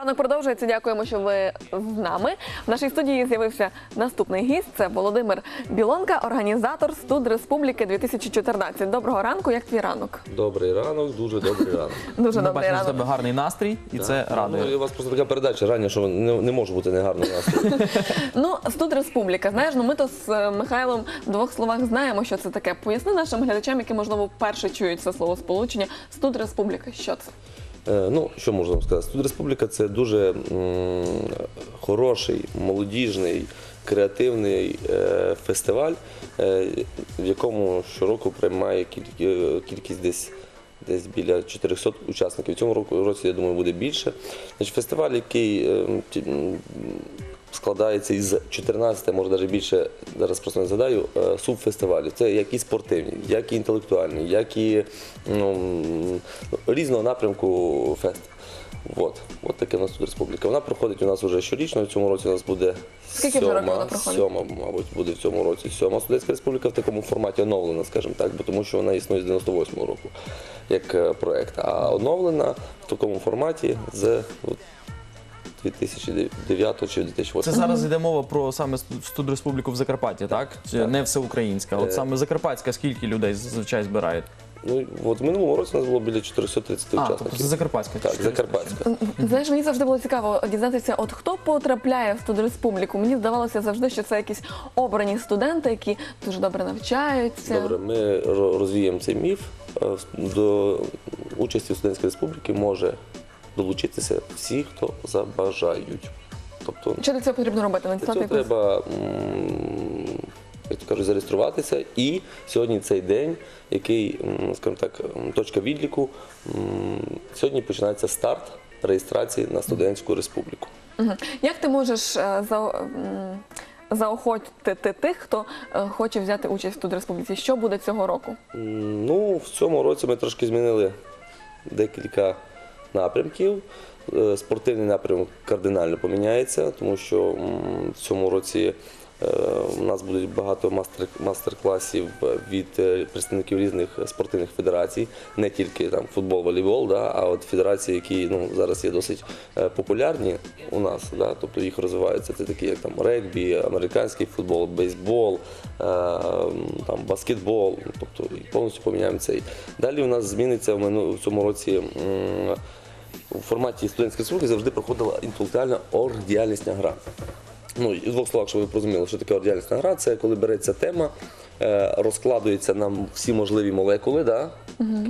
Ранок продовжується. Дякуємо, що ви з нами. В нашій студії з'явився наступний гість. Це Володимир Білонка, організатор студ Республіки 2014. Доброго ранку. Як твій ранок? Добрий ранок, дуже добрий ранок. Дуже Ми добрий бачимо ранок. тебе гарний настрій, і це Ну, радує. і у вас просто така передача рання, що не, не може бути негарний настрій. Ну, студ Республіка. Знаєш, ну ми то з е, Михайлом в двох словах знаємо, що це таке. Поясни нашим глядачам, які можливо вперше чують це слово сполучення. Студ Республіка. Що це? Е, Ну, що можна вам сказати? Студ Республіка це дуже хороший, молодіжний, креативний е, фестиваль, е, в якому щороку приймає кількість десь. Десь біля 400 учасників. Цьому року році, я думаю, буде більше. Значить, фестиваль, який складається із 14, може навіть більше, зараз просто не згадаю, е, субфестивалів. Це як і спортивні, як і інтелектуальні, як і ну, різного напрямку фест. От, от таке у нас тут республіка. Вона проходить у нас вже щорічно. В цьому році у нас буде Скільки вже років вона проходить? сьома, мабуть, буде в цьому році. Сьома студентська республіка в такому форматі оновлена, скажімо так, бо тому що вона існує з 98-го року як е, проект. А оновлена в такому форматі з от, 2009 чи 2008 Це зараз йде мова про саме студреспубліку в Закарпатті, так? Чи Не всеукраїнська. От Е. саме Закарпатська скільки людей зазвичай збирають? Ну, от в минулому році у нас було біля 430 А, учасників. тобто це Закарпатська. Так, Закарпатська. Знаєш, мені завжди було цікаво дізнатися, от хто потрапляє в студреспубліку. Мені здавалося завжди, що це якісь обрані студенти, які дуже добре навчаються. Добре, ми ро- розвіємо цей міф. Е, До участі в студентській республіки може долучитися всі, хто забажають. Тобто Що для цього потрібно робити? для цього якусь треба, м, як то кажуть, зареєструватися. І сьогодні цей день, який, м, скажімо так, м, точка відліку. м, Сьогодні починається старт реєстрації на студентську республіку. Мгм. Як ти можеш е, за, м, заохотити тих, хто е, хоче взяти участь в студреспубліці? Що буде цього року? М, Ну, в цьому році ми трошки змінили декілька напрямків. Е, Спортивний напрямок кардинально поміняється, тому що в цьому році у нас будуть багато мастер- мастер-класів від е, представників різних спортивних федерацій, не тільки там футбол, волейбол, да, а от федерації, які ну, зараз є досить е, популярні у нас, да, тобто їх розвиваються. Це такі як там регбі, американський футбол, бейсбол, е, там баскетбол, тобто і повністю поміняємо цей. Далі у нас зміниться в цьому році. у форматі студентської служби завжди проходила інтелектуальна оргдіяльнісна гра. Ну, і двох словах, щоб ви розуміли, що таке ордіяльність гра, це коли береться тема, е, розкладується нам всі можливі молекули, да,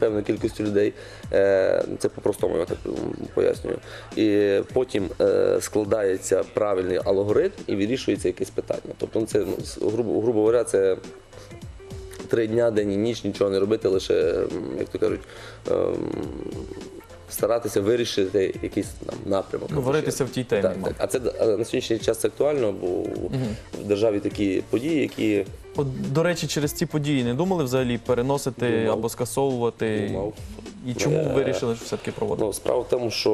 певною кількістю людей. Е, це по-простому я так пояснюю. І потім е, складається правильний алгоритм і вирішується якесь питання. Тобто, ну, це, ну, с- грубо, грубо говоря, це три дня, день і ніч нічого не робити, лише, м, як то кажуть, ем, старатися вирішити якийсь там напрямок. Ну, варитися в тій темі, Так, так. А це а на сьогоднішній час це актуально, бо в державі такі події, які От, до речі, через ці події не думали взагалі переносити Думав. або скасовувати? Думав. І чому Е, вирішили що все-таки проводити? ну, справа в тому, що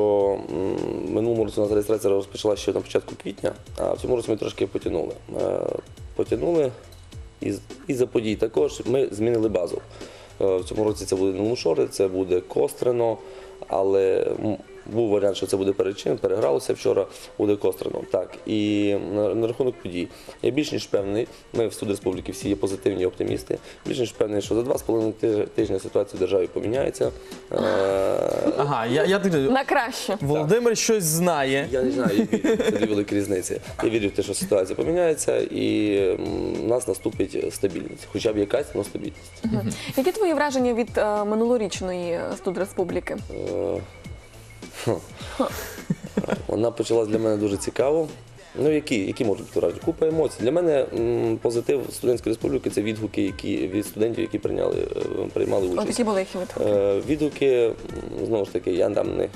м, минулому році у нас реєстрація розпочалася ще на початку квітня, а в цьому році ми трошки потягнули. Е, Потягнули і, з- і за подій також ми змінили базу. Е, В цьому році це буде не Луншори, це буде Кострено, але був варіант, що це буде перечин, перегралося вчора, буде Кострено. Так, і на, на рахунок подій. Я більш ніж впевнений, ми в Студ Республіки всі є позитивні оптимісти. Більш ніж впевнений, що за два з половиною тижня- ситуація в державі поміняється. Е, Ага, я, я На краще. Володимир щось знає. Я не знаю, я вірю, це дві великі різниці. Я вірю в те, що ситуація поміняється і у нас наступить стабільність. Хоча б якась, але стабільність. Які твої враження від е, минулорічної е, студреспубліки? Вона почалась для мене дуже цікаво. Ну, які, які можуть бути враження? Купа емоцій. Для мене м, позитив студентської республіки це відгуки, які від студентів, які прийняли, е, приймали От участь. які були їх відгуки? Е, Відгуки, м, знову ж таки, я там не.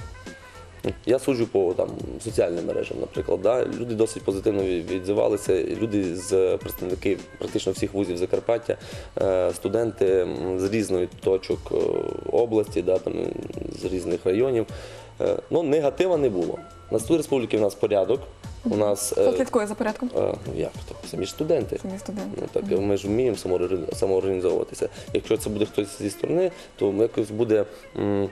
Я суджу по там, соціальним мережам, наприклад. Да? Люди досить позитивно від- відзивалися. Люди з представники практично всіх вузів Закарпаття, е, студенти м, з різних точок е, області, да, там, з різних районів. Е, Ну, негатива не було. На студії республіки у нас порядок. У нас е, Хто слідкує за порядком? е, ну, як то? Самі ж студенти. Самі студенти. Ну так ми ж вміємо самооргани- самоорганізовуватися. Якщо це буде хтось зі сторони, то якось буде м,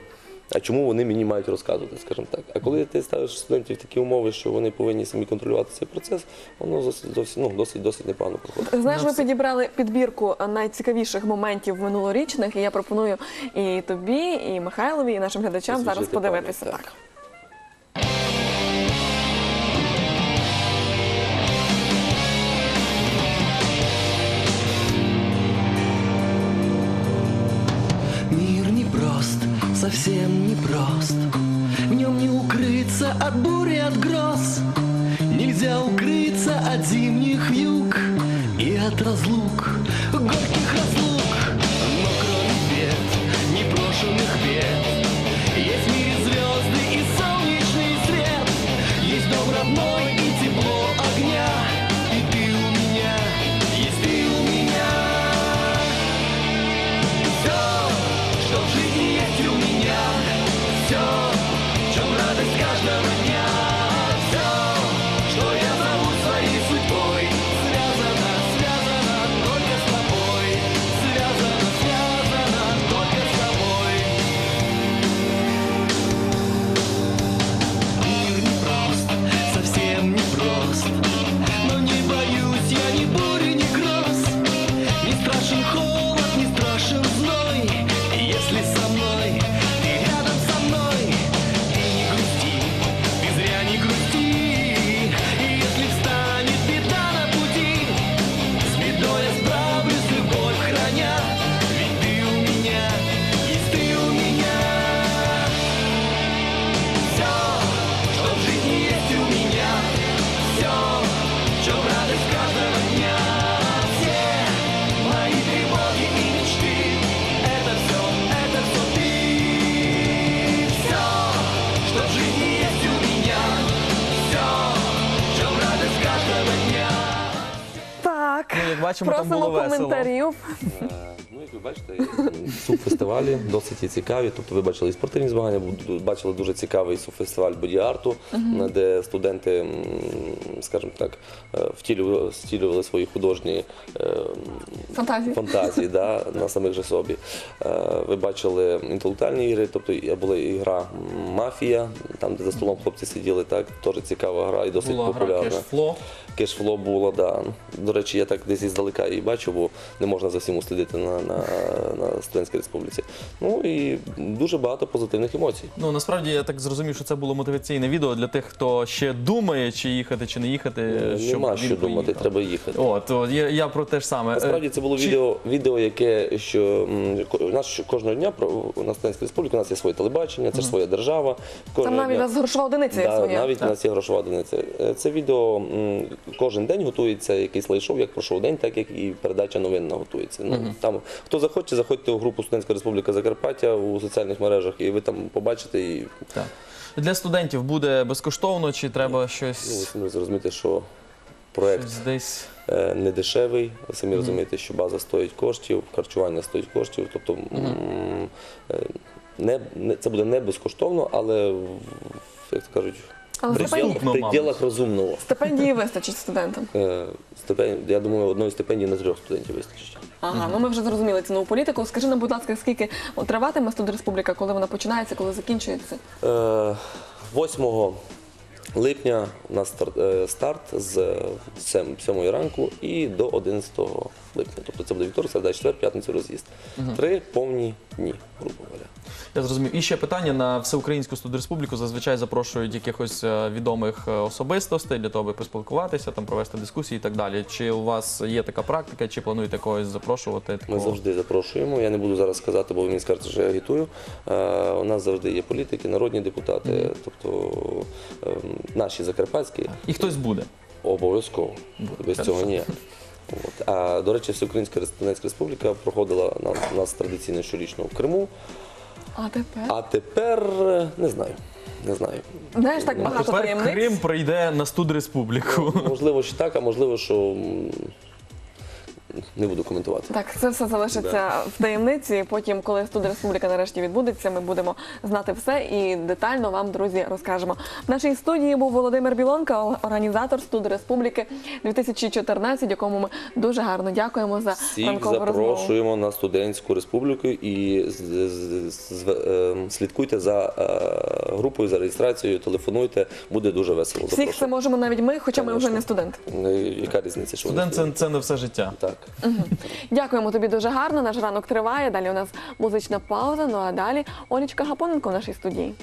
а чому вони мені мають розказувати, скажімо так. А коли ти ставиш студентів такі умови, що вони повинні самі контролювати цей процес, воно досить, досить, ну, досить, досить непогано проходить. Знаєш, ми підібрали підбірку найцікавіших моментів минулорічних, і я пропоную і тобі, і Михайлові, і нашим глядачам зараз подивитися. пам'ять, Так. Совсем непрост. В нем не укрыться от бури, от гроз. Нельзя укрыться от зимних вьюг И от разлук, горьких разлук. Но кроме бед, непрошенных бед Есть в мире звезды и солнечный свет. Есть дом родной и тепло бачимо, там просимо було весело. коментарів. Е, Ну, як ви бачите, субфестивалі досить цікаві. Тобто ви бачили і спортивні змагання, бу- бачили дуже цікавий субфестиваль боді-арту, де студенти, м, скажімо так, е, втілювали, втілювали свої художні е, Фантазії. фантазії да, на самих же собі. Е, Ви бачили інтелектуальні ігри, тобто і- була ігра Мафія, там, де за столом хлопці сиділи, так, теж цікава гра і досить Була гра популярна. кешфло. Кешфло було, да. До речі, я так десь іздалека її бачу, бо не можна за всім услідити на, на, на студентській республіці. Ну і дуже багато позитивних емоцій. Ну насправді я так зрозумів, що це було мотиваційне відео для тих, хто ще думає, чи їхати, чи не їхати. Щоб Нема що думати, поїхав. треба їхати. От, я, я про те ж саме. Насправді це було чи- відео, відео, яке що нас кожного дня про на студентській республіці у нас є своє телебачення, це ж своя держава. Там Кожного навіть у дня- нас грошова одиниця Да, своя. навіть у нас є грошова одиниця. Е, Це відео кожен день готується, якийсь лайшов, як пройшов день, так як і передача новин готується. Ну там хто захоче, заходьте у групу Студентська Республіка Закарпаття у соціальних мережах, і ви там побачите і Так. Для студентів буде безкоштовно, чи треба ну, щось, ви самі зрозумієте, що проект щось десь. е, не дешевий. Ви самі розумієте, що база стоїть коштів, харчування стоїть коштів. Тобто м, е, не, не це буде не безкоштовно, але як то кажуть, Але в пределах, Доступно, в пределах розумного. Стипендії вистачить студентам. Е, стипен- Я думаю, одної стипендії на трьох студентів вистачить. Ага, ну ми вже зрозуміли цінову політику. Скажи нам, будь ласка, скільки от триватиме студреспубліка, коли вона починається, коли закінчується? Е, 8 липня у нас стар- е, старт з 7 ранку і до 11 липня. Тобто це буде вівторок, середа, четвер, п'ятницю роз'їзд. Три повні дні, грубо говоря. Я зрозумів. І ще питання на всеукраїнську студреспубліку зазвичай запрошують якихось е, відомих е, особистостей для того, аби поспілкуватися, там провести дискусії і так далі. Чи у вас є така практика, чи плануєте когось запрошувати? Ми завжди запрошуємо. Я не буду зараз сказати, бо ви мені скажете, що я агітую. Е, У нас завжди є політики, народні депутати, тобто ем, наші закарпатські, І хтось буде. Обов'язково. Без цього ні. От. А до речі, Всеукраїнська Донецька Республіка проходила на- у нас традиційно щорічно в Криму. А тепер А тепер е, не знаю. Не знаю. знаєш так багато Тепер таємниць. Крим прийде на студреспубліку. Можливо, що так, а можливо, що не буду коментувати. Так, це все залишиться в таємниці. Потім, коли студ Республіка нарешті відбудеться, ми будемо знати все і детально вам, друзі, розкажемо. В нашій студії був Володимир Білонка, організатор студ Республіки 2014, якому ми дуже гарно дякуємо за Всіх ранкову розмову. запрошуємо на студентську республіку і е, слідкуйте за е, групою, за реєстрацією, телефонуйте, буде дуже весело. Всіх це можемо навіть ми, хоча ми вже не студент. Е, Яка різниця? Що Студент це, це не все життя. Так. Дякуємо тобі дуже гарно. Наш ранок триває. Далі у нас музична пауза. Ну а далі Олічка Гапоненко в нашій студії.